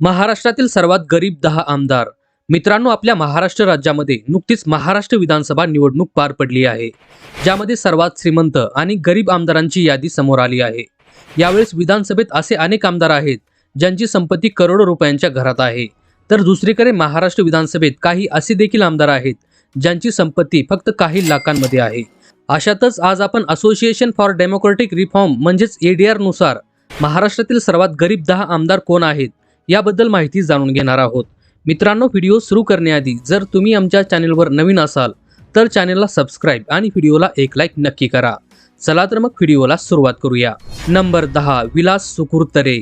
महाराष्ट्रातील सर्वात गरीब दहा आमदार. मित्रांनो आपल्या महाराष्ट्र राज्यामध्ये नुकतीच महाराष्ट्र विधानसभा निवडणूक पार पडली आहे. ज्यामध्ये सर्वात श्रीमंत आणि गरीब आमदारांची यादी समोर आली आहे. यावेळेस विधानसभेत असे अनेक आमदार आहेत ज्यांची संपत्ती करोडो रुपयांच्या घरात आहे. तर दुसरीकडे महाराष्ट्र विधानसभेत काही असे देखील आमदार आहेत ज्यांची संपत्ती फक्त काही लाखांमध्ये आहे. अशातच आज आपण असोसिएशन फॉर डेमोक्रेटिक रिफॉर्म म्हणजेच एडीआरनुसार महाराष्ट्रातील सर्वात गरीब दहा आमदार कोण आहेत याबद्दल माहिती जाणून घेणार आहोत. मित्रांनो व्हिडिओ सुरू करण्याआधी जर तुम्ही आमच्या चॅनेलवर नवीन असाल तर चॅनेलला सबस्क्राईब आणि व्हिडिओला एक लाईक नक्की करा. चला तर मग व्हिडिओला सुरुवात करूया. नंबर दहा विलास सुकुरतरे.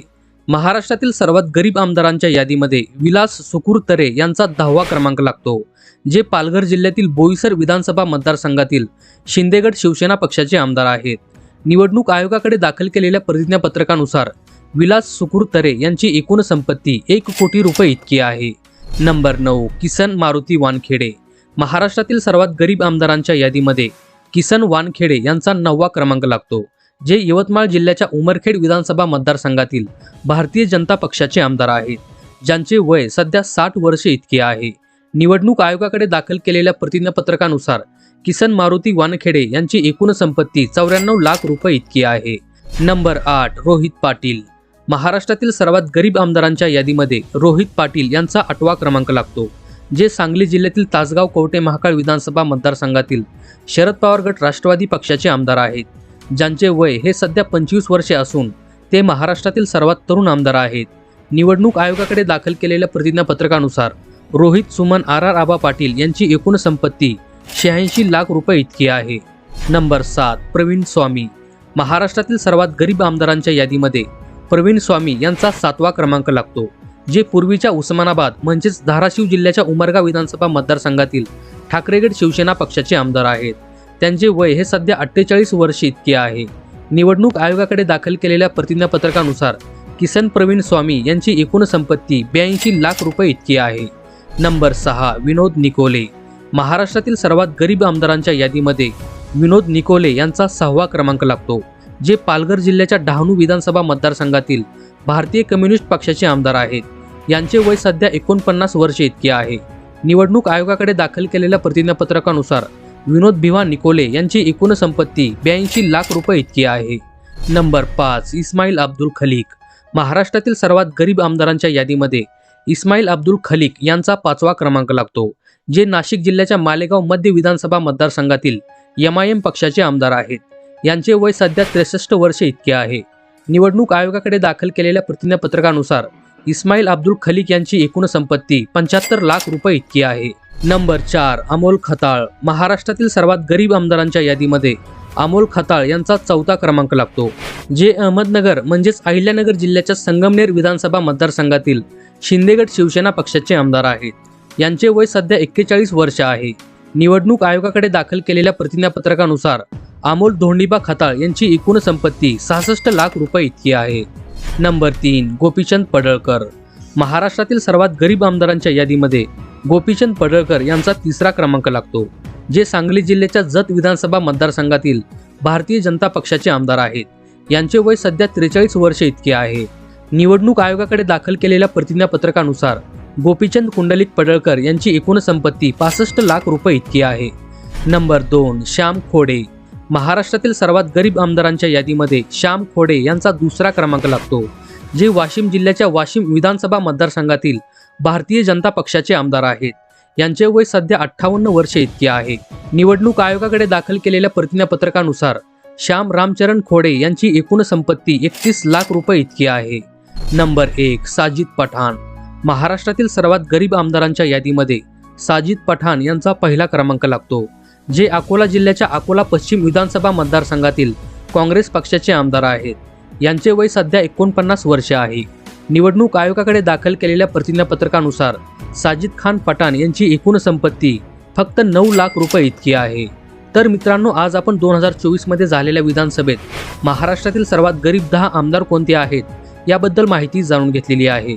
महाराष्ट्रातील सर्वात गरीब आमदारांच्या यादीमध्ये विलास सुकुरतरे यांचा दहावा क्रमांक लागतो जे पालघर जिल्ह्यातील बोईसर विधानसभा मतदारसंघातील शिंदेगड शिवसेना पक्षाचे आमदार आहेत. निवडणूक आयोगाकडे दाखल केलेल्या प्रतिज्ञापत्रकानुसार विलास सुकुरतरे यांची एकूण संपत्ती एक कोटी रुपये इतकी आहे. नंबर नऊ किसन मारुती वानखेडे. महाराष्ट्रातील सर्वात गरीब आमदारांच्या यादीमध्ये किसन वानखेडे यांचा नववा क्रमांक लागतो जे यवतमाळ जिल्ह्याच्या उमरखेड विधानसभा मतदारसंघातील भारतीय जनता पक्षाचे आमदार आहेत. ज्यांचे वय सध्या साठ वर्षे इतके आहे. निवडणूक आयोगाकडे दाखल केलेल्या प्रतिज्ञापत्रकानुसार किसन मारुती वानखेडे यांची एकूण संपत्ती चौऱ्याण्णव लाख रुपये इतकी आहे. नंबर आठ रोहित पाटील. महाराष्ट्रातील सर्वात गरीब आमदारांच्या यादीमध्ये रोहित पाटील यांचा आठवा क्रमांक लागतो जे सांगली जिल्ह्यातील तासगाव कोवटे महाकाळ विधानसभा मतदारसंघातील शरद पवार गट राष्ट्रवादी पक्षाचे आमदार आहेत. ज्यांचे वय हे सध्या पंचवीस वर्षे असून ते महाराष्ट्रातील सर्वात तरुण आमदार आहेत. निवडणूक आयोगाकडे दाखल केलेल्या प्रतिज्ञापत्रकानुसार रोहित सुमन आर आर आबा पाटील यांची एकूण संपत्ती शहाऐंशी लाख रुपये इतकी आहे. नंबर सात प्रवीण स्वामी. महाराष्ट्रातील सर्वात गरीब आमदारांच्या यादीमध्ये प्रवीण स्वामी यांचा सातवा क्रमांक लागतो जे पूर्वीच्या उस्मानाबाद म्हणजेच धाराशिव जिल्ह्याच्या उमरगा विधानसभा मतदारसंघातील ठाकरेगड शिवसेना पक्षाचे आमदार आहेत. त्यांचे वय हे सध्या अठ्ठेचाळीस वर्षे इतके आहे. निवडणूक आयोगाकडे दाखल केलेल्या प्रतिज्ञापत्रकानुसार किसन प्रवीण स्वामी यांची एकूण संपत्ती ब्याऐंशी लाख रुपये इतकी आहे. नंबर सहा विनोद निकोले. महाराष्ट्रातील सर्वात गरीब आमदारांच्या यादीमध्ये विनोद निकोले यांचा सहावा क्रमांक लागतो जे पालघर जिल्ह्याच्या डहाणू विधानसभा मतदारसंघातील भारतीय कम्युनिस्ट पक्षाचे आमदार आहेत. यांचे वय सध्या एकोणपन्नास वर्षे इतके आहे. निवडणूक आयोगाकडे दाखल केलेल्या प्रतिज्ञापत्रकानुसार विनोद भिवा निकोले यांची एकूण संपत्ती ब्याऐंशी लाख रुपये इतकी आहे. नंबर पाच इस्माईल अब्दुल खलीक. महाराष्ट्रातील सर्वात गरीब आमदारांच्या यादीमध्ये इस्माईल अब्दुल खलीक यांचा पाचवा क्रमांक लागतो. जे नाशिक जिल्ह्याच्या मालेगाव मध्य विधानसभा मतदारसंघातील एम आय एम पक्षाचे आमदार आहेत. यांचे वय सध्या त्रेसष्ट वर्षे इतके आहे. निवडणूक आयोगाकडे दाखल केलेल्या प्रतिज्ञापत्रकानुसार इस्माईल अब्दुल खलीक यांची एकूण संपत्ती पंच्याहत्तर लाख रुपये इतकी आहे. नंबर चार अमोल खताळ. महाराष्ट्रातील सर्वात गरीब आमदारांच्या यादीमध्ये अमोल खताळ यांचा चौथा क्रमांक लागतो. जे अहमदनगर म्हणजेच अहिल्यानगर जिल्ह्याच्या संगमनेर विधानसभा मतदारसंघातील शिंदेगड शिवसेना पक्षाचे आमदार आहेत. यांचे वय सध्या एक्केचाळीस वर्ष आहे. निवडणूक आयोगाकडे दाखल केलेल्या प्रतिज्ञापत्रकानुसार अमोल धोंडीबा खताळ यांची एकूण संपत्ती सहासष्ट लाख रुपये इतकी आहे. नंबर तीन गोपीचंद पडळकर. महाराष्ट्रातील सर्वात गरीब आमदारांच्या यादीमध्ये गोपीचंद पडळकर यांचा तिसरा क्रमांक लागतो जे सांगली जिल्ह्याच्या जत विधानसभा मतदारसंघातील भारतीय जनता पक्षाचे आमदार आहेत. यांचे वय सध्या त्रेचाळीस वर्ष इतके आहे. निवडणूक आयोगाकडे दाखल केलेल्या प्रतिज्ञापत्रकानुसार गोपीचंद कुंडलिक पडळकर यांची एकूण संपत्ती पासष्ट लाख रुपये इतकी आहे. नंबर दोन श्याम खोडे. महाराष्ट्रातील सर्वात गरीब आमदारांच्या यादीमध्ये श्याम खोडे यांचा दुसरा क्रमांक लागतो जे वाशिम जिल्ह्याच्या वाशिम विधानसभा मतदारसंघातील भारतीय जनता पक्षाचे आमदार आहेत. यांचे वय सध्या अठ्ठावन्न वर्षे इतके आहे. निवडणूक आयोगाकडे दाखल केलेल्या प्रतिज्ञापत्रकानुसार श्याम रामचरण खोडे यांची एकूण संपत्ती एकतीस लाख रुपये इतकी आहे. नंबर एक साजिद पठाण. महाराष्ट्रातील सर्वात गरीब आमदारांच्या यादीमध्ये साजिद पठाण यांचा पहिला क्रमांक लागतो जे अकोला जिल्ह्याच्या अकोला पश्चिम विधानसभा मतदारसंघातील काँग्रेस पक्षाचे आमदार आहेत. यांचे वय सध्या एकोणपन्नास वर्ष आहे. निवडणूक आयोगाकडे दाखल केलेल्या प्रतिज्ञापत्रकानुसार साजिद खान पठाण यांची एकूण संपत्ती फक्त नऊ लाख रुपये इतकी आहे. तर मित्रांनो आज आपण दोन हजार चोवीसमध्ये झालेल्या विधानसभेत महाराष्ट्रातील सर्वात गरीब दहा आमदार कोणते आहेत याबद्दल माहिती जाणून घेतलेली आहे.